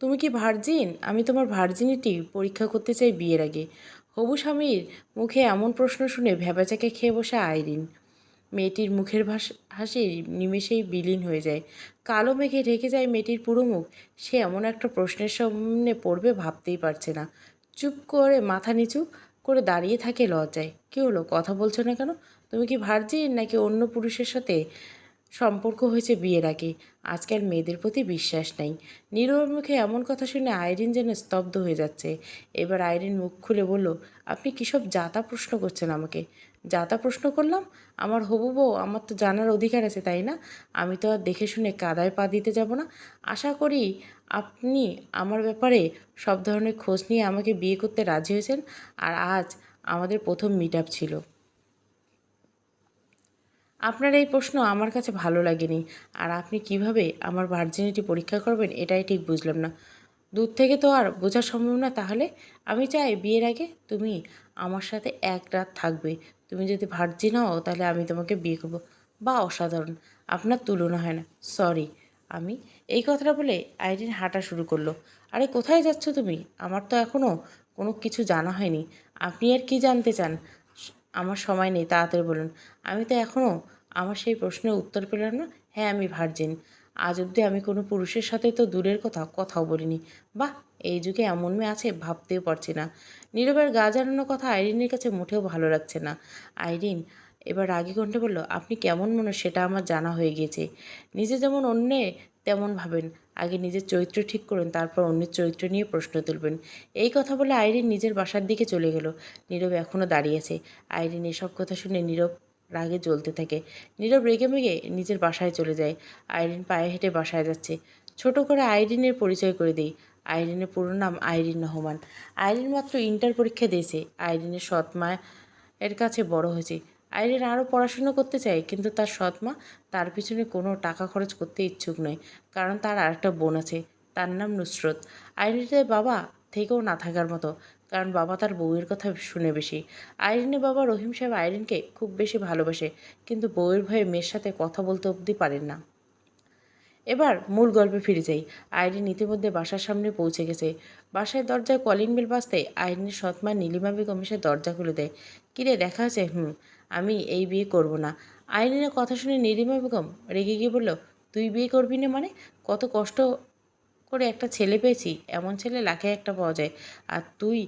তুমি কি ভার্জিন? আমি তোমার ভার্জিনিটি পরীক্ষা করতে চাই বিয়ের আগে। হবু স্বামীর মুখে এমন প্রশ্ন শুনে ভেবাচাকে খেয়ে বসে আইরিন। মেয়েটির মুখের ভাস, হাসি নিমেষেই বিলীন হয়ে যায়। কালো মেঘে ঢেকে যায় মেয়েটির পুরো মুখ। সে এমন একটা প্রশ্নের সামনে পড়বে ভাবতেই পারছে না। চুপ করে মাথা নিচু করে দাঁড়িয়ে থাকে লজ্জায়। কী হলো? কথা বলছো না কেন? তুমি কি ভার্জিন নাকি অন্য পুরুষের সাথে সম্পর্ক হয়েছে বিয়ের আগে। আজকাল মেয়েদের প্রতি বিশ্বাস নাই। নীরবের মুখে এমন কথা শুনে আইরিন যেন স্তব্ধ হয়ে যাচ্ছে। এবার আইরিন মুখ খুলে বলল, আপনি কী সব জাতা প্রশ্ন করছেন আমাকে? যাতা প্রশ্ন করলাম? আমার হবু বউ, আমার তো জানার অধিকার আছে, তাই না? আমি তো আর দেখে শুনে কাদায় পা দিতে যাব না। আশা করি আপনি আমার ব্যাপারে সব ধরনের খোঁজ নিয়ে আমাকে বিয়ে করতে রাজি হয়েছেন। আর আজ আমাদের প্রথম মিট ছিল। আপনার এই প্রশ্ন আমার কাছে ভালো লাগেনি আর আপনি কীভাবে আমার ভার্জিনিটি পরীক্ষা করবেন এটাই ঠিক বুঝলাম না। দূর থেকে তো আর বোঝা সম্ভব না তাহলে আমি চাই বিয়ের আগে তুমি আমার সাথে এক রাত থাকবে। তুমি যদি ভার্জিন হও তাহলে আমি তোমাকে বিয়ে করব। বা অসাধারণ, আপনার তুলনা হয় না। সরি আমি এই কথাটা বলে আইরিন হাঁটা শুরু করল। আরে কোথায় যাচ্ছ তুমি? আমার তো এখনও কোনো কিছু জানা হয়নি। আপনি আর কি জানতে চান? আমার সময় নেই, তাড়াতাড়ি বলুন। আমি তো এখনও আমার সেই প্রশ্নের উত্তর পেলাম না। হ্যাঁ আমি ভার্জিন আজ অবধি আমি কোনো পুরুষের সাথে তো দূরের কথা কথাও বলিনি। বাহ, এই যুগে এমন মেয়ে আছে, ভাবতেও পারছি না। নীরবের গা জানানোর কথা আইরিনের কাছে মোটেও ভালো লাগছে না। আইরিন এবার রাগী কণ্ঠে বলল, আপনি কেমন মনে সেটা আমার জানা হয়ে গিয়েছে। নিজে যেমন অন্যে, তেমন ভাবেন। আগে নিজের চরিত্র ঠিক করুন, তারপর অন্যের চরিত্র নিয়ে প্রশ্ন তুলবেন। এই কথা বলে আইরিন নিজের বাসার দিকে চলে গেল। নীরব এখনও দাঁড়িয়েছে আইরিন এসব কথা শুনে নীরব রাগে জ্বলতে থাকে। নীরব রেগে মেগে নিজের বাসায় চলে যায়। আইরিন পায়ে হেঁটে বাসায় যাচ্ছে। ছোট করে আইরিনের পরিচয় করে দিই। আইরিনের পুরো নাম আইরিন রহমান। আইরিন মাত্র ইন্টার পরীক্ষা দিয়েছে। আইরিনের সৎ মা এর কাছে বড় হয়েছে। আইরিন আরও পড়াশুনো করতে চায়, কিন্তু তার সৎ মা তার পিছনে কোনো টাকা খরচ করতে ইচ্ছুক নয়, কারণ তার আরেকটা বোন আছে, তার নাম নুসরত। আইরিনের বাবা থেকেও না থাকার মতো, কারণ বাবা তার বউয়ের কথা শুনে বেশি। আইরিনের বাবা রহিম সাহেব আইরিনকে খুব বেশি ভালোবাসে, কিন্তু বউয়ের ভয়ে মেয়ের সাথে কথা বলতে অবধি পারেন না। এবার মূল গল্পে ফিরে যাই। আইরিন ইতিমধ্যে বাসার সামনে পৌঁছে গেছে। বাসায় দরজায় কলিং বেল বাজতে আইরিনের সৎমা নীলিমা বেগম এসে দরজা খুলে দেয়। কিরে, দেখা আছে হুম। আমি এই বিয়ে করব না। আইরিনের কথা শুনে নীলিমা বেগম রেগে গিয়ে বলল, তুই বিয়ে করবি না মানে? কত কষ্ট করে একটা ছেলে পেয়েছি, এমন ছেলে লাখে একটা পাওয়া যায়। আর তুই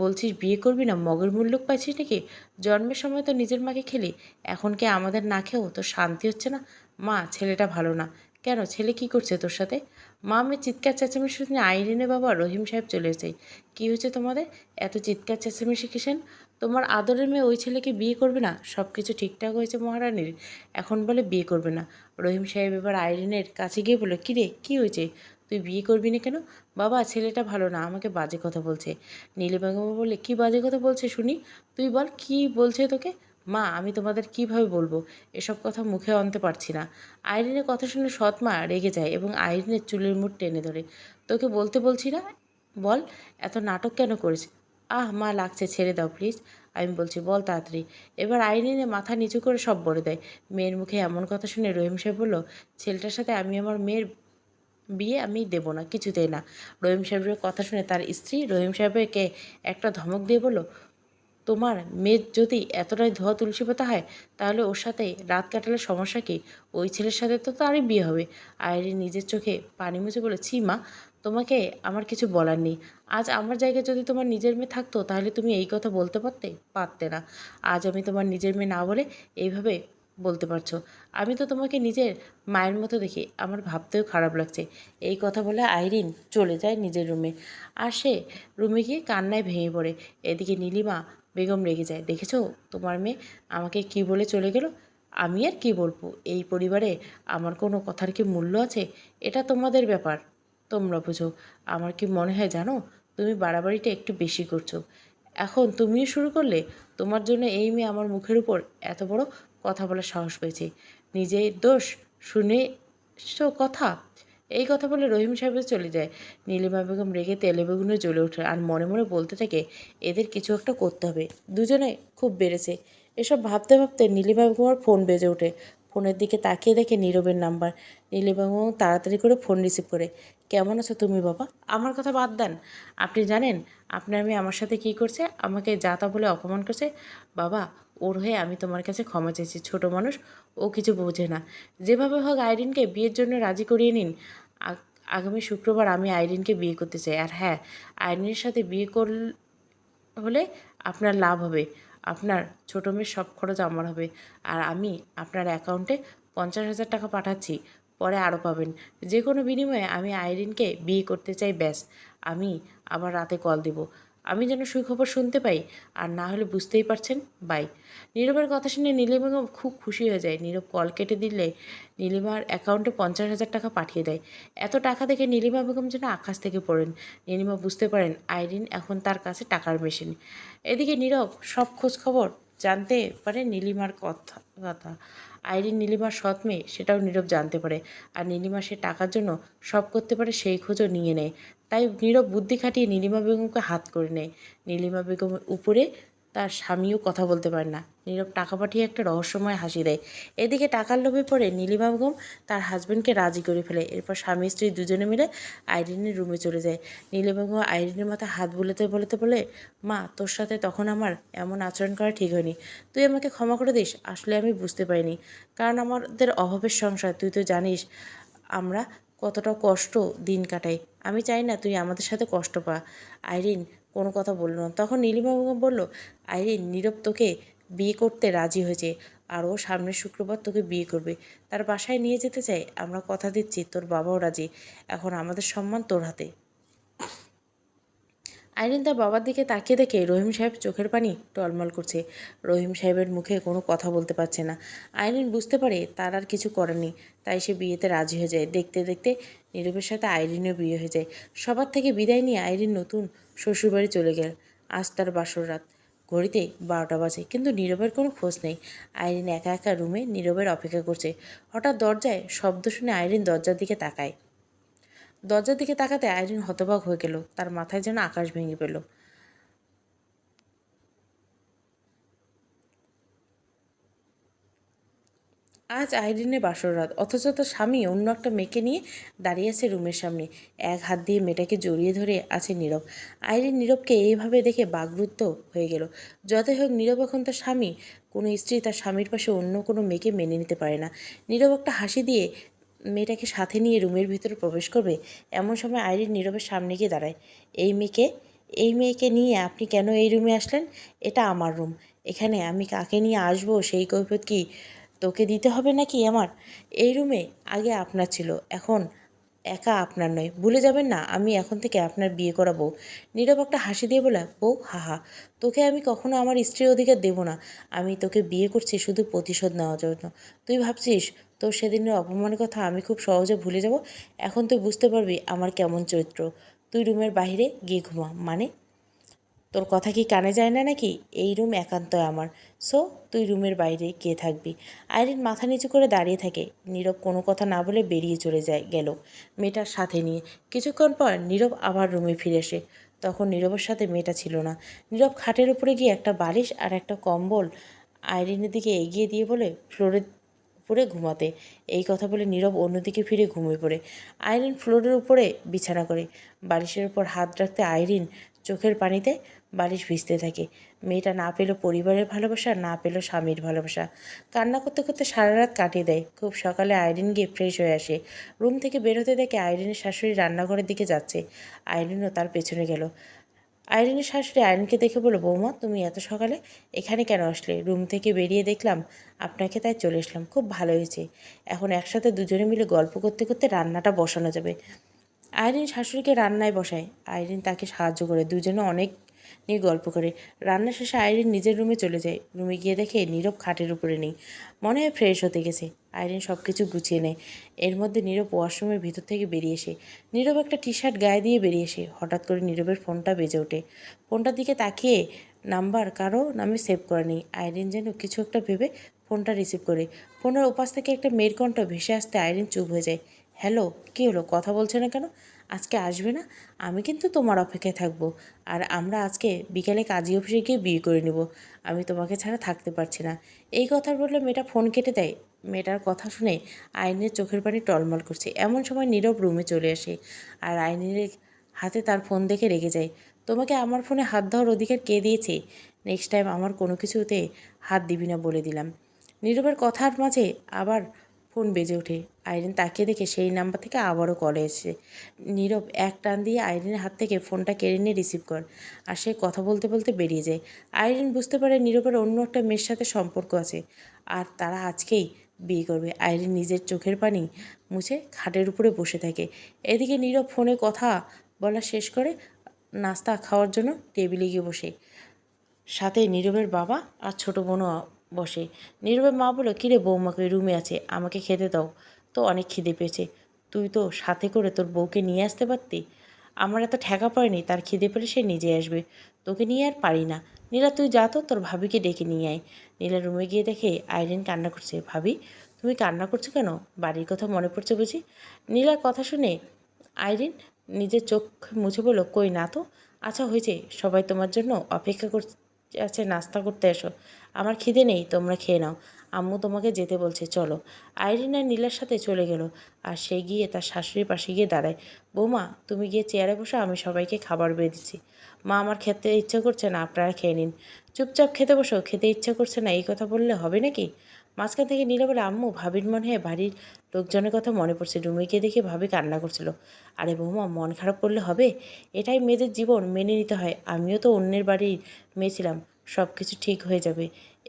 বলছিস বিয়ে করবি না, মগের মূল্য পাইছিস নাকি? জন্মের সময় তো নিজের মাকে খেলি, এখন কি আমাদের না খেয়েও তো শান্তি হচ্ছে না? মা, ছেলেটা ভালো না। কেন? ছেলে কি করছে তোর সাথে? মা, আমি চিৎকার চেঁচামেচি শুনে আইরিনের বাবা রহিম সাহেব চলে এসেছে। কী হয়েছে তোমাদের? এত চিৎকার চেঁচামেচি কিসেন তোমার আদরের মেয়ে ওই ছেলেকে বিয়ে করবে না? সব কিছু ঠিকঠাক হয়েছে মহারানীর? এখন বলে বিয়ে করবে না। রহিম সাহেব এবার আইরিনের কাছে গিয়ে বলল কী রে কী হয়েছে? তুই বিয়ে করবি না কেন? বাবা, ছেলেটা ভালো না, আমাকে বাজে কথা বলছে। নীলি বললে, কী বাজে কথা বলছে শুনি? তুই বল, কি বলছে তোকে? মা, আমি তোমাদের কীভাবে বলব? এসব কথা মুখে আনতে পারছি না। আইরিনের কথা শুনে সৎ মা রেগে যায় এবং আইরিনের চুলের মুঠ টেনে ধরে। তোকে বলতে বলছি না? বল, এত নাটক কেন করিস আহ, মা লাগছে, ছেড়ে দাও প্লিজ আমি বলছি, বল তাড়াতাড়ি। এবার আইরিনে মাথা নিচু করে সব বলে দেয়। মেয়ের মুখে এমন কথা শুনে রহিম সাহেব বলল, ছেলেটার সাথে আমি আমার মেয়ের বিয়ে আমি দেবো না, কিছুতেই না। রহিম সাহেবের কথা শুনে তার স্ত্রী রহিম সাহেবকে একটা ধমক দিয়ে বলল, তোমার মেয়ের যদি এতটাই ধোয়া তুলসী পাতা হয়, তাহলে ওর সাথে রাত কাটালে সমস্যা কি? ওই ছেলের সাথে তো তারই বিয়ে হবে। আয়রি নিজের চোখে পানি মুছে বলে ছি মা তোমাকে আমার কিছু বলার নেই। আজ আমার জায়গায় যদি তোমার নিজের মেয়ে থাকতো, তাহলে তুমি এই কথা বলতে পারতে? পারতে না। আজ আমি তোমার নিজের মেয়ে না বলে এইভাবে বলতে পারছ। আমি তো তোমাকে নিজের মায়ের মতো দেখি। আমার ভাবতেও খারাপ লাগছে। এই কথা বলে আইরিন চলে যায় নিজের রুমে। আর সে রুমে গিয়ে কান্নায় ভেঙে পড়ে। এদিকে নীলিমা বেগম রেগে যায়। দেখেছ? তোমার মেয়ে আমাকে কি বলে চলে গেল? আমি আর কি বলব? এই পরিবারে আমার কোনো কথার কি মূল্য আছে? এটা তোমাদের ব্যাপার। তোমরা বুঝো। আমার কি মনে হয় জানো? তুমি বাড়াবাড়িটা একটু বেশি করছ। এখন তুমিও শুরু করলে, তোমার জন্য এই মেয়ে আমার মুখের উপর এত বড় কথা বলার সাহস পেয়েছে। নিজের দোষ, শুনে সো কথা। এই কথা বলে রহিম সাহেব চলে যায়। নীলিমা বেগম রেগে তেলে বেগুনে জ্বলে ওঠে আর মনে মনে বলতে থাকে, এদের কিছু একটা করতে হবে। দুজনে খুব বেড়েছে। এসব ভাবতে ভাবতে নীলিমা বেগমের ফোন বেজে ওঠে। ফোনের দিকে তাকিয়ে দেখে নীরবের নাম্বার নীলিমাবাবু তাড়াতাড়ি করে ফোন রিসিভ করে, কেমন আছো তুমি বাবা? আমার কথা বাদ দেন। আপনি জানেন আপনার মেয়ে আমার সাথে কী করছে? আমাকে যা তা বলে অপমান করছে? বাবা, ওর হয়ে আমি তোমার কাছে ক্ষমা চেয়েছি। ছোট মানুষ, ও কিছু বোঝে না। যেভাবে হোক আইরিনকে বিয়ের জন্য রাজি করিয়ে নিন। আগ- আগামী শুক্রবার আমি আইরিনকে বিয়ে করতে চাই। আর হ্যাঁ আইরিনের সাথে বিয়ে কর হলে আপনার লাভ হবে। আপনার ছোটো মেয়ের সব খরচ আমার হবে। আর আমি আপনার অ্যাকাউন্টে পঞ্চাশ হাজার টাকা পাঠাচ্ছি, পরে আরও পাবেন। যে কোনো বিনিময়ে আমি আইরিনকে বিয়ে করতে চাই, ব্যাস। আমি আবার রাতে কল দেব। আমি যেন সুখবর শুনতে পাই আর না হলে বুঝতেই পারছেন, বাই। নীরবের কথা শুনে নীলিমা খুব খুশি হয়ে যায়। নীরব কল কেটে দিলে নীলিমার অ্যাকাউন্টে পঞ্চাশ হাজার টাকা পাঠিয়ে দেয়। এত টাকা দেখে নীলিমা বেগম যেন আকাশ থেকে পড়েন। নীলিমা বুঝতে পারেন আইরিন এখন তার কাছে টাকার মেশিন। এদিকে নীরব সব খোঁজ খবর জানতে পারে নীলিমার কথা কথা। আইরিন নীলিমার সৎ মেয়ে, সেটাও নীরব জানতে পারে। আর নীলিমা সে টাকার জন্য সব করতে পারে সেই খোঁজও নিয়ে নেয়। তাই নীরব বুদ্ধি খাটিয়ে নীলিমা বেগমকে হাত করে নেয়। নীলিমা বেগমের উপরে তার স্বামীও কথা বলতে পারে না। নীরব টাকা পাঠিয়ে একটা রহস্যময় হাসি দেয়। এদিকে টাকার লোভে পড়ে নীলিমা বেগম তার হাজব্যান্ডকে রাজি করে ফেলে। এরপর স্বামী স্ত্রী দুজনে মিলে আইরিনের রুমে চলে যায়। নীলিমা বেগম আইরিনের মাথায় হাত বুলাতে বলতে বলে, মা, তোর সাথে তখন আমার এমন আচরণ করা ঠিক হয়নি। তুই আমাকে ক্ষমা করে দিস, আসলে আমি বুঝতে পারিনি। কারণ আমাদের অভাবের সংসার, তুই তো জানিস, আমরা কতটা কষ্ট দিন কাটাই আমি চাই না তুই আমাদের সাথে কষ্ট পা। আইরিন কোনো কথা বলল না। তখন নীলিমা বলল, আইরিন, নীরব তোকে বিয়ে করতে রাজি হয়েছে আর ও সামনের শুক্রবার তোকে বিয়ে করবে। তার বাসায় নিয়ে যেতে চাই আমরা কথা দিচ্ছি, তোর বাবাও রাজি। এখন আমাদের সম্মান তোর হাতে। আইরিন তার বাবার দিকে তাকিয়ে দেখে রহিম সাহেব চোখের পানি টলমল করছে। রহিম সাহেবের মুখে কোনো কথা বলতে পারছে না। আইরিন বুঝতে পারে তার আর কিছু করেনি তাই সে বিয়েতে রাজি হয়ে যায়। দেখতে দেখতে নীরবের সাথে আইরিনও বিয়ে হয়ে যায়। সবার থেকে বিদায় নিয়ে আইরিন নতুন শ্বশুরবাড়ি চলে গেল। আজ তার বাসর রাত। ঘড়িতে বারোটা বাজে, কিন্তু নীরবের কোনো খোঁজ নেই। আইরিন একা একা রুমে নীরবের অপেক্ষা করছে। হঠাৎ দরজায় শব্দ শুনে আইরিন দরজার দিকে তাকায়। দরজার দিকে তাকাতে আইরিন হতবাক হয়ে গেল। তার মাথায় যেন আকাশ ভেঙে পেল আজ আইরিনের বাসর রাত। অথচ তার স্বামী অন্য একটা মেয়েকে নিয়ে দাঁড়িয়ে আছে রুমের সামনে। এক হাত দিয়ে মেয়েটাকে জড়িয়ে ধরে আছে নীরব। আইরিন নীরবকে এইভাবে দেখে বাগরুদ্ধ হয়ে গেল। যতই হোক নীরব এখন তার স্বামী, কোনো স্ত্রী তার স্বামীর পাশে অন্য কোনো মেয়েকে মেনে নিতে পারে না। নীরব একটা হাসি দিয়ে মেয়েটাকে সাথে নিয়ে রুমের ভিতরে প্রবেশ করবে, এমন সময় আইরিন নীরবের সামনে গিয়ে দাঁড়ায়। এই মেয়েকে এই মেয়েকে নিয়ে আপনি কেন এই রুমে আসলেন? এটা আমার রুম। এখানে আমি কাকে নিয়ে আসব? সেই কৈফত কি তোকে দিতে হবে নাকি আমার? এই রুমে আগে আপনার ছিল। এখন একা আপনার নয়। ভুলে যাবেন না, আমি এখন থেকে আপনার বিয়ে করাবো। নীরব একটা হাসি দিয়ে বলে, বউ, হাহা, তোকে আমি কখনো আমার স্ত্রীর অধিকার দেব না। আমি তোকে বিয়ে করছি শুধু প্রতিশোধ নেওয়ার জন্য। তুই ভাবছিস তোর সেদিনের অপমানের কথা আমি খুব সহজে ভুলে যাব? এখন তুই বুঝতে পারবি আমার কেমন চরিত্র। তুই রুমের বাহিরে গিয়ে ঘুমা। মানে? তোর কথা কি কানে যায় না নাকি? এই রুম একান্ত আমার। সো, তুই রুমের বাইরে গিয়ে থাকবি? আইরিন মাথা নিচু করে দাঁড়িয়ে থাকে। নীরব কোনো কথা না বলে বেরিয়ে চলে যায় গেল মেয়েটার সাথে নিয়ে। কিছুক্ষণ পর নীরব আবার রুমে ফিরে আসে। তখন নীরবের সাথে মেয়েটা ছিল না। নীরব খাটের উপরে গিয়ে একটা বালিশ আর একটা কম্বল আইরিনের দিকে এগিয়ে দিয়ে বলে ফ্লোরে উপরে ঘুমাতে। এই কথা বলে নীরব অন্যদিকে ফিরে ঘুমিয়ে পড়ে। আইরিন ফ্লোরের উপরে বিছানা করে বালিশের উপর হাত রাখতে আইরিন চোখের পানিতে বালিশ ভিজতে থাকে। মেয়েটা না পেল পরিবারের ভালোবাসা, না পেল স্বামীর ভালোবাসা। কান্না করতে করতে সারা রাত কাটিয়ে দেয়। খুব সকালে আইরিন গিয়ে ফ্রেশ হয়ে আসে। রুম থেকে বেরোতে দেখে আইরিনের শাশুড়ি রান্নাঘরের দিকে যাচ্ছে। আইরিনও তার পেছনে গেল। আইরিনের শাশুড়ি আইরিনকে দেখে বলো বৌমা, তুমি এত সকালে এখানে কেন আসলে? রুম থেকে বেরিয়ে দেখলাম, আপনাকে তাই চলে আসলাম খুব ভালো হয়েছে। এখন একসাথে দুজনে মিলে গল্প করতে করতে রান্নাটা বসানো যাবে। আইরিন শাশুড়িকে রান্নায় বসায়। আইরিন তাকে সাহায্য করে। দুজনে অনেক নিয়ে গল্প করে। রান্না শেষে আইরিন নিজের রুমে চলে যায়। রুমে গিয়ে দেখে নীরব খাটের উপরে নেই। মনে হয় ফ্রেশ হতে গেছে। আইরিন সব কিছু গুছিয়ে নেয়। এর মধ্যে নীরব ওয়াশরুমের ভিতর থেকে বেরিয়ে এসে নীরব একটা টি শার্ট গায়ে দিয়ে বেরিয়ে এসে হঠাৎ করে নীরবের ফোনটা বেজে ওঠে। ফোনটার দিকে তাকিয়ে নাম্বার কারও নামে সেভ করে নেই। আইরিন যেন কিছু একটা ভেবে ফোনটা রিসিভ করে। ফোনের ওপাশ থেকে একটা মেয়ের কণ্ঠ ভেসে আসতে আইরিন চুপ হয়ে যায়। হ্যালো কী হলো? কথা বলছে না কেন? আজকে আসবে না, আমি কিন্তু তোমার অপেক্ষায় থাকব। আর আমরা আজকে বিকেলে কাজী অফিসে গিয়ে বিয়ে করে নেব। আমি তোমাকে ছাড়া থাকতে পারছি না। এই কথা বললে মেয়েটা ফোন কেটে দেয়। মেয়েটার কথা শুনে আইনের চোখের পানি টলমল করছে। এমন সময় নীরব রুমে চলে আসে আর আইনের হাতে তার ফোন দেখে রেগে যায়। তোমাকে আমার ফোনে হাত দেওয়ার অধিকার কে দিয়েছে? নেক্সট টাইম আমার কোনো কিছুতে হাত দিবি না বলে দিলাম। নীরবের কথার মাঝে আবার ফোন বেজে ওঠে। আইরিন তাকিয়ে দেখে সেই নাম্বার থেকে আবারও কলে এসেছে। নীরব এক টান দিয়ে আইরিনের হাত থেকে ফোনটা কেড়ে নিয়ে রিসিভ কর আর সে কথা বলতে বলতে বেরিয়ে যায়। আইরিন বুঝতে পারে নীরবের অন্য একটা মেয়ের সাথে সম্পর্ক আছে আর তারা আজকেই বিয়ে করবে। আইরিন নিজের চোখের পানি মুছে খাটের উপরে বসে থাকে। এদিকে নীরব ফোনে কথা বলা শেষ করে নাস্তা খাওয়ার জন্য টেবিলে গিয়ে বসে। সাথে নীরবের বাবা আর ছোট বোনও বসে। নীরবের মা বলো কিরে বৌমাকে রুমে আছে? আমাকে খেতে দাও। তো অনেক খিদে পেয়েছে। তুই তো সাথে করে তোর বউকে নিয়ে আসতে পারতি? আমার এত ঠেকা পড়েনি, তার খিদে পেলে সে নিজে আসবে। তোকে নিয়ে আর পারি না। নীলা, তুই যা তো, তোর ভাবিকে ডেকে নিয়ে আয়। নীলা রুমে গিয়ে দেখে আইরিন কান্না করছে। ভাবি, তুমি কান্না করছ কেন? বাড়ির কথা মনে পড়ছে বুঝি? নীলার কথা শুনে আইরিন নিজের চোখ মুছে বলল, কই না তো? আচ্ছা হয়েছে। সবাই তোমার জন্য অপেক্ষা করছে, আছে, নাস্তা করতে এসো। আমার খিদে নেই, তোমরা খেয়ে নাও। আম্মু তোমাকে যেতে বলছে, চলো। আইরিন নীলার সাথে চলে গেল আর সে গিয়ে তার শাশুড়ির পাশে গিয়ে দাঁড়ায়। বৌমা, তুমি গিয়ে চেয়ারে বসো, আমি সবাইকে খাবার বেড়ে দিচ্ছি। মা, আমার খেতে ইচ্ছে করছে না, আপনারা খেয়ে নিন। চুপচাপ খেতে বসো, খেতে ইচ্ছে করছে না, এই কথা বললে হবে নাকি? মাঝখান থেকে নীলা বলে, আম্মু, ভাবির মনে হয় বাড়ির লোকজনের কথা মনে পড়ছে রুমে গিয়ে দেখে ভাবি কান্না করছিল। আরে বৌমা, মন খারাপ করলে হবে? এটাই মেয়েদের জীবন, মেনে নিতে হয়। আমিও তো অন্যের বাড়ির মেয়ে ছিলাম। সব কিছু ঠিক হয়ে যাবে।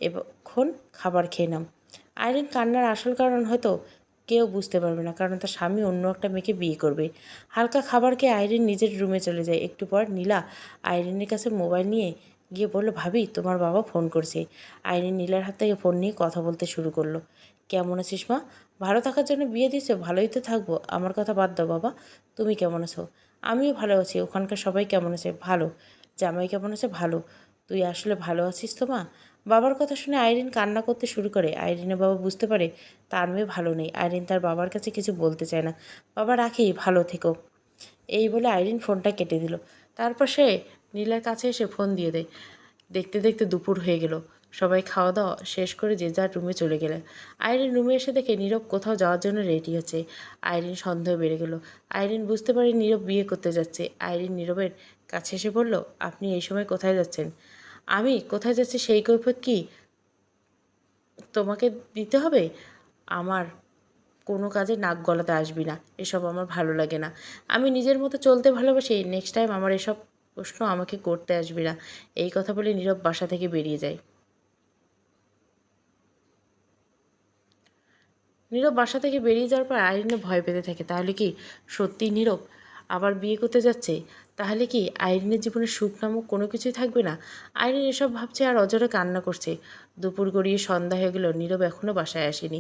এখন খাবার খেয়ে নাম আইরিন কান্নার আসল কারণ হয়তো কেউ বুঝতে পারবে না, কারণ তার স্বামী অন্য একটা মেয়েকে বিয়ে করবে। হালকা খাবার খেয়ে আইরিন নিজের রুমে চলে যায়। একটু পর নীলা আইরিনের কাছে মোবাইল নিয়ে গিয়ে বলল, ভাবি, তোমার বাবা ফোন করছে। আইরিন নীলার হাত থেকে ফোন নিয়ে কথা বলতে শুরু করল। কেমন আছিস মা? ভালো থাকার জন্য বিয়ে দিয়েছ? ভালোই তো থাকব। আমার কথা বাদ দাও বাবা। তুমি কেমন আছো? আমিও ভালো আছি। ওখানকার সবাই কেমন আছে? ভালো। জামাই কেমন আছে? ভালো। তুই আসলে ভালো আছিস তো মা? বাবার কথা শুনে আইরিন কান্না করতে শুরু করে। আইরিনের বাবা বুঝতে পারে তার মেয়ে ভালো নেই। আইরিন তার বাবার কাছে কিছু বলতে চায় না। বাবা, রাখি, ভালো থেকো। এই বলে আইরিন ফোনটা কেটে দিল। তারপর সে নীলার কাছে এসে ফোন দিয়ে দেয়। দেখতে দেখতে দুপুর হয়ে গেল। সবাই খাওয়া দাওয়া শেষ করে যে যার রুমে চলে গেলেন। আইরিন রুমে এসে দেখে নীরব কোথাও যাওয়ার জন্য রেডি হচ্ছে। আইরিন সন্দেহ বেড়ে গেল। আইরিন বুঝতে পারে নীরব বিয়ে করতে যাচ্ছে। আইরিন নীরবের কাছে এসে বলল, আপনি এই সময় কোথায় যাচ্ছেন? আমি কোথায় যাচ্ছি সেই কৈফত কি তোমাকে দিতে হবে? আমার কোনো কাজে নাক গলাতে আসবি না। এসব আমার ভালো লাগে না। আমি নিজের মতো চলতে ভালোবাসি। নেক্সট টাইম আমার এসব প্রশ্ন আমাকে করতে আসবি না। এই কথা বলে নীরব বাসা থেকে বেরিয়ে যায়। নীরব বাসা থেকে বেরিয়ে যাওয়ার পর আইরিনে ভয় পেতে থাকে। তাহলে কি সত্যিই নীরব আবার বিয়ে করতে যাচ্ছে? তাহলে কি আইরিনের জীবনে সুখ নামক কোনো কিছুই থাকবে না? আইরিন এসব ভাবছে আর অজরে কান্না করছে। দুপুর গড়িয়ে সন্ধ্যা হয়ে গেল, নীরব এখনও বাসায় আসেনি।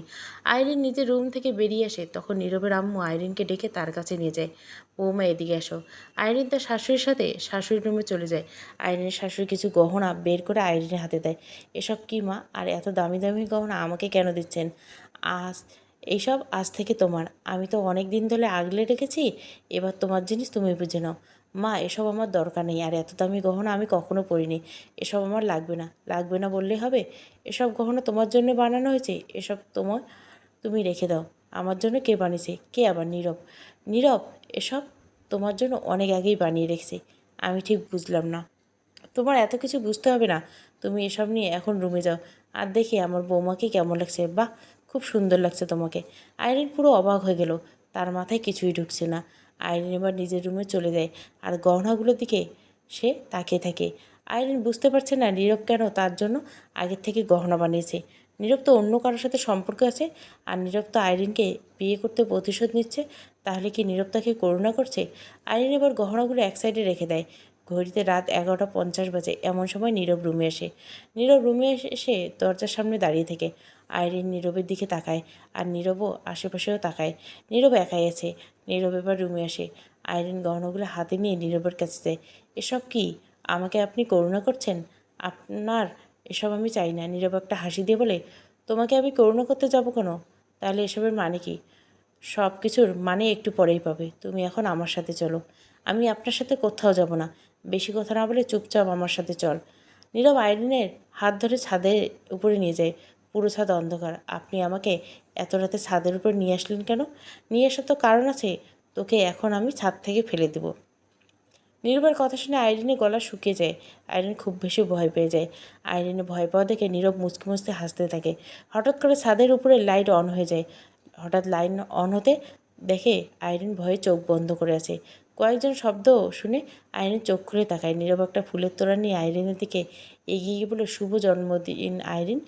আইরিন নিজের রুম থেকে বেরিয়ে আসে, তখন নীরবের আম্মু আইরিনকে ডেকে তার কাছে নিয়ে যায়। বৌমা, এদিকে আসো আইরিন তার শাশুড়ির সাথে শাশুড়ির রুমে চলে যায়। আইরিনের শাশুড়ি কিছু গহনা বের করে আইরিনের হাতে দেয়। এসব কি মা, আর এত দামি দামি গহনা আমাকে কেন দিচ্ছেন? আজ এইসব আজ থেকে তোমার। আমি তো অনেক দিন ধরে আগলে রেখেছি, এবার তোমার জিনিস তুমি বুঝে নাও। মা, এসব আমার দরকার নেই। আর এত দামি গহনা আমি কখনো পরিনি। এসব আমার লাগবে না। লাগবে না বললেই হবে? এসব গহনা তোমার জন্য বানানো হয়েছে? এসব তোমার তুমি রেখে দাও। আমার জন্য কে বানিয়েছে? কে আবার নীরব? নীরব, এসব তোমার জন্য অনেক আগেই বানিয়ে রেখেছে। আমি ঠিক বুঝলাম না। তোমার এত কিছু বুঝতে হবে না। তুমি এসব নিয়ে এখন রুমে যাও। আর দেখি আমার বৌমাকে কেমন লাগছে। বাহ, খুব সুন্দর লাগছে তোমাকে। আইরিন পুরো অবাক হয়ে গেল। তার মাথায় কিছুই ঢুকছে না। আইরিন এবার নিজের রুমে চলে যায়। আর গহনাগুলোর দিকে সে তাকিয়ে থাকে। আইরিন বুঝতে পারছে না নীরব কেন তার জন্য আগের থেকে গহনা বানিয়েছে। নীরব তো অন্য কারোর সাথে সম্পর্ক আছে। আর নীরব তো আইরিনকে বিয়ে করতে প্রতিশোধ নিচ্ছে। তাহলে কি নীরব তাকে করুণা করছে? আইরিন এবার গহনাগুলো এক সাইডে রেখে দেয়। ঘড়িতে রাত এগারোটা পঞ্চাশ বাজে। এমন সময় নীরব রুমে আসে। নীরব রুমে এসে দরজার সামনে দাঁড়িয়ে থেকে। আইরিন নীরবের দিকে তাকায়, আর নীরবও আশেপাশেও তাকায়। নীরব একাই আছে, নীরব এবার রুমে আসে। আইরিন গহনাগুলো হাতে নিয়ে নীরবের কাছে যায়। এসব কি? আমাকে আপনি করুণা করছেন? আপনার এসব আমি চাই না। নীরব একটা হাসি দিয়ে বলে, তোমাকে আমি করুণা করতে যাব কেন? তাহলে এসবের মানে কি? সব কিছুর মানে একটু পরেই পাবে। তুমি এখন আমার সাথে চলো। আমি আপনার সাথে কোথাও যাব না। বেশি কথা না বলে চুপচাপ আমার সাথে চল। নীরব আইরিনের হাত ধরে ছাদের উপরে নিয়ে যায়। পুরো ছাদ অন্ধকার। আপনি আমাকে এত রাতে ছাদের উপর নিয়ে আসলেন কেন? নিয়ে আসার তো কারণ আছে, তোকে এখন আমি ছাদ থেকে ফেলে দেবো। নীরবের কথা শুনে আইরিনের গলা শুকিয়ে যায়। আইরিন খুব বেশি ভয় পেয়ে যায়। আইরিনে ভয় পাওয়া দেখে নীরব মুচকি মুচকে হাসতে থাকে। হঠাৎ করে ছাদের উপরে লাইট অন হয়ে যায়। হঠাৎ লাইন অন হতে দেখে আইরিন ভয়ে চোখ বন্ধ করে আছে। কয়েকজন শব্দ শুনে আইরিন চোখ খুলে তাকায়। নীরব একটা ফুলের তোড়া নিয়ে আইরিনের দিকে এগিয়ে গিয়ে বলে, শুভ জন্মদিন আইরিন।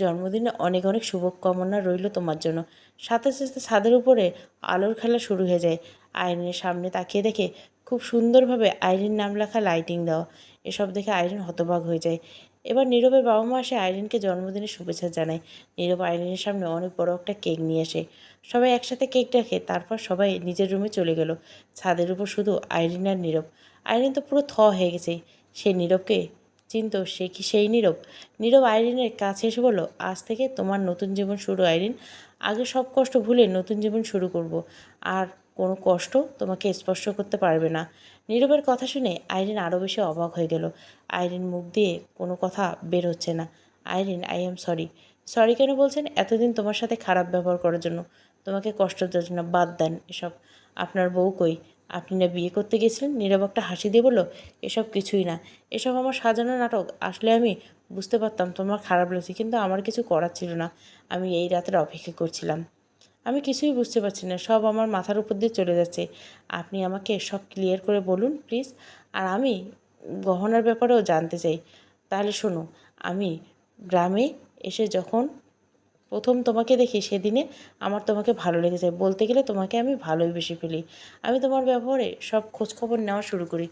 জন্মদিনে অনেক অনেক শুভকামনা রইল তোমার জন্য। সাথে সাথে ছাদের উপরে আলোর খেলা শুরু হয়ে যায়। আইরিনের সামনে তাকিয়ে দেখে খুব সুন্দরভাবে আইরিন নাম লেখা লাইটিং দেওয়া এসব দেখে আইরিন হতবাক হয়ে যায়। এবার নীরবের বাবা মা এসে আইরিনকে জন্মদিনের শুভেচ্ছা জানায়। নীরব আইরিনের সামনে অনেক বড় একটা কেক নিয়ে আসে। সবাই একসাথে কেক দেখে তারপর সবাই নিজের রুমে চলে গেল। ছাদের উপর শুধু আইরিন আর নীরব। আইরিন তো পুরো থ হয়ে গেছে। সে নীরবকে চিনত সে কি সেই নীরব? নীরব আইরিনের কাছে এসে বলল, আজ থেকে তোমার নতুন জীবন শুরু, আইরিন। আগে সব কষ্ট ভুলে নতুন জীবন শুরু করব। আর কোনো কষ্ট তোমাকে স্পর্শ করতে পারবে না। নীরবের কথা শুনে আইরিন আরও বেশি অবাক হয়ে গেল। আইরিন মুখ দিয়ে কোনো কথা বের হচ্ছে না। Irene, I am sorry. Sorry কেন বলছেন? এতদিন তোমার সাথে খারাপ ব্যবহার করার জন্য। তোমাকে কষ্ট দেওয়ার জন্য বাদ দেন এসব। আপনার বউ কই? আপনি না বিয়ে করতে গেছিলেন? নীরব একটা হাসি দিয়ে বলল, এসব কিছুই না। এসব আমার সাজানো নাটক। আসলে আমি বুঝতে পারতাম তোমার খারাপ লাগছে, কিন্তু আমার কিছু করার ছিল না। আমি এই রাতের অপেক্ষা করছিলাম। আমি কিছুই বুঝতে পারছি না। সব আমার মাথার উপর দিয়ে চলে যাচ্ছে। আপনি আমাকে সব ক্লিয়ার করে বলুন, প্লিজ। আর আমি গহনার ব্যাপারেও জানতে চাই। তাহলে শোনো, আমি গ্রামে এসে যখন প্রথম তোমাকে দেখি সেদিনে আমার তোমাকে ভালো লেগেছে। বলতে গেলে তোমাকে আমি ভালোই বেশি ফেলি। আমি তোমার ব্যবহারে সব খোঁজখবর নেওয়া শুরু করি।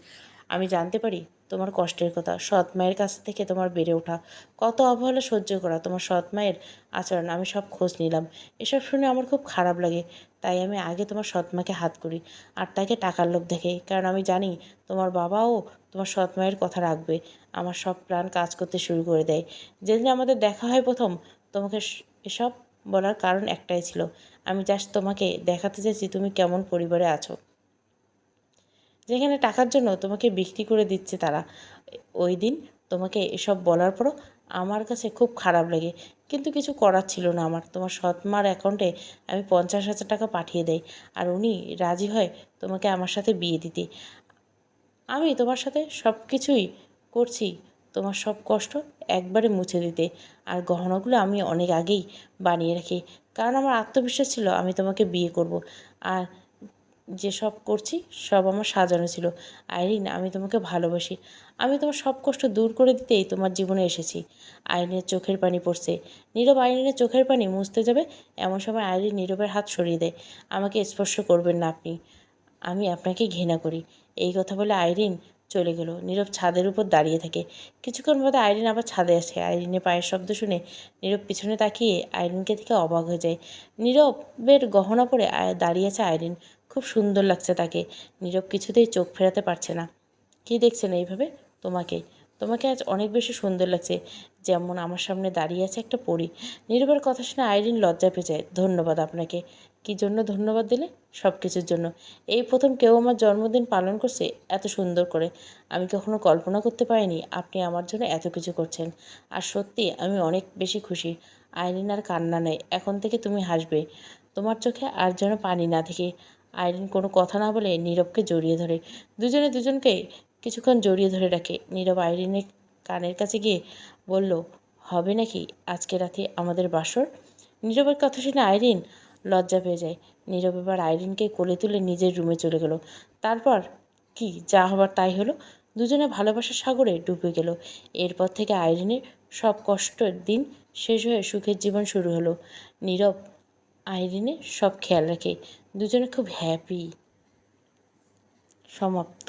আমি জানতে পারি তোমার কষ্টের কথা। সৎ মায়ের কাছ থেকে তোমার বেড়ে ওঠা। কত অবহেলা সহ্য করা তোমার সৎ মায়ের আচরণ। আমি সব খোঁজ নিলাম। এসব শুনে আমার খুব খারাপ লাগে। তাই আমি আগে তোমার সৎ মাকে হাত করি আর তাকে টাকার লোভ দেখে। কারণ আমি জানি তোমার বাবাও তোমার সৎ মায়ের কথা রাখবে। আমার সব প্ল্যান কাজ করতে শুরু করে দেয়। যেদিন আমাদের দেখা হয় প্রথম, তোমাকে এসব বলার কারণ একটাই ছিল। আমি জাস্ট তোমাকে দেখাতে চাইছি তুমি কেমন পরিবারে আছো। যেখানে টাকার জন্য তোমাকে বিক্রি করে দিচ্ছে তারা। ওই দিন তোমাকে এসব বলার পরও আমার কাছে খুব খারাপ লাগে। কিন্তু কিছু করার ছিল না আমার। তোমার সৎ মার অ্যাকাউন্টে আমি পঞ্চাশ হাজার টাকা পাঠিয়ে দেই আর উনি রাজি হয় তোমাকে আমার সাথে বিয়ে দিতে। আমি তোমার সাথে সব কিছুই করছি তোমার সব কষ্ট একবারে মুছে দিতে। আর গহনাগুলো আমি অনেক আগেই বানিয়ে রাখি। কারণ আমার আত্মবিশ্বাস ছিল আমি তোমাকে বিয়ে করব। আর যেসব করছি সব আমার সাজানো ছিল। আইরিন, আমি তোমাকে ভালোবাসি। আমি তোমার সব কষ্ট দূর করে দিতেই তোমার জীবনে এসেছি। আইনের চোখের পানি পড়ছে। নীরব আইরিনের চোখের পানি মুছতে যাবে এমন সময় আইরিন নীরবের হাত সরিয়ে দেয়। আমাকে স্পর্শ করবেন না আপনি। আমি আপনাকে ঘৃণা করি। এই কথা বলে আইরিন চলে গেল। নীরব ছাদের উপর দাঁড়িয়ে থাকে। কিছুক্ষণ বাদে আইরিন আবার ছাদে আসে। আইরিনের পায়ের শব্দ শুনে নীরব পিছনে তাকিয়ে আইরিনকে থেকে অবাক হয়ে যায়। নীরবের গহনা পরে দাঁড়িয়ে আছে আইরিন। খুব সুন্দর লাগছে তাকে। নীরব কিছুতেই চোখ ফেরাতে পারছে না। কী দেখছেন এইভাবে? তোমাকে। তোমাকে আজ অনেক বেশি সুন্দর লাগছে। যেমন আমার সামনে দাঁড়িয়ে আছে একটা পরী। নীরবের কথা শুনে আইরিন লজ্জা পেয়ে যায় ধন্যবাদ আপনাকে। কি জন্য ধন্যবাদ দিলে? সব কিছুর জন্য। এই প্রথম কেউ আমার জন্মদিন পালন করছে এত সুন্দর করে। আমি কখনো কল্পনা করতে পারিনি আপনি আমার জন্য এত কিছু করছেন। আর সত্যি আমি অনেক বেশি খুশি। আইরিন আর কান্না নেই। এখন থেকে তুমি হাসবে। তোমার চোখে আর যেন পানি না থেকে আইরিন কোনো কথা না বলে নীরবকে জড়িয়ে ধরে। দুজনে দুজনকে কিছুক্ষণ জড়িয়ে ধরে রাখে। নীরব আইরিনের কানের কাছে গিয়ে বলল, হবে নাকি আজকে রাতে আমাদের বাসর? নীরবের কথা শুনে আইরিন লজ্জা পেয়ে যায়। নীরব এবার আইরিনকে কোলে তুলে নিজের রুমে চলে গেল। তারপর কি যা হবার তাই হলো? দুজনে ভালোবাসার সাগরে ডুবে গেল। এরপর থেকে আইরিনের সব কষ্টের দিন শেষ হয়ে সুখের জীবন শুরু হলো। নীরব আইরিনের সব খেয়াল রাখে। দুজনে খুব হ্যাপি সমাপ্ত।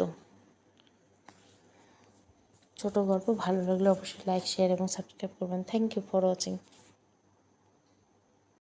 ছোট গল্প ভালো লাগলে অবশ্যই লাইক শেয়ার এবং সাবস্ক্রাইব করবেন। Thank you for watching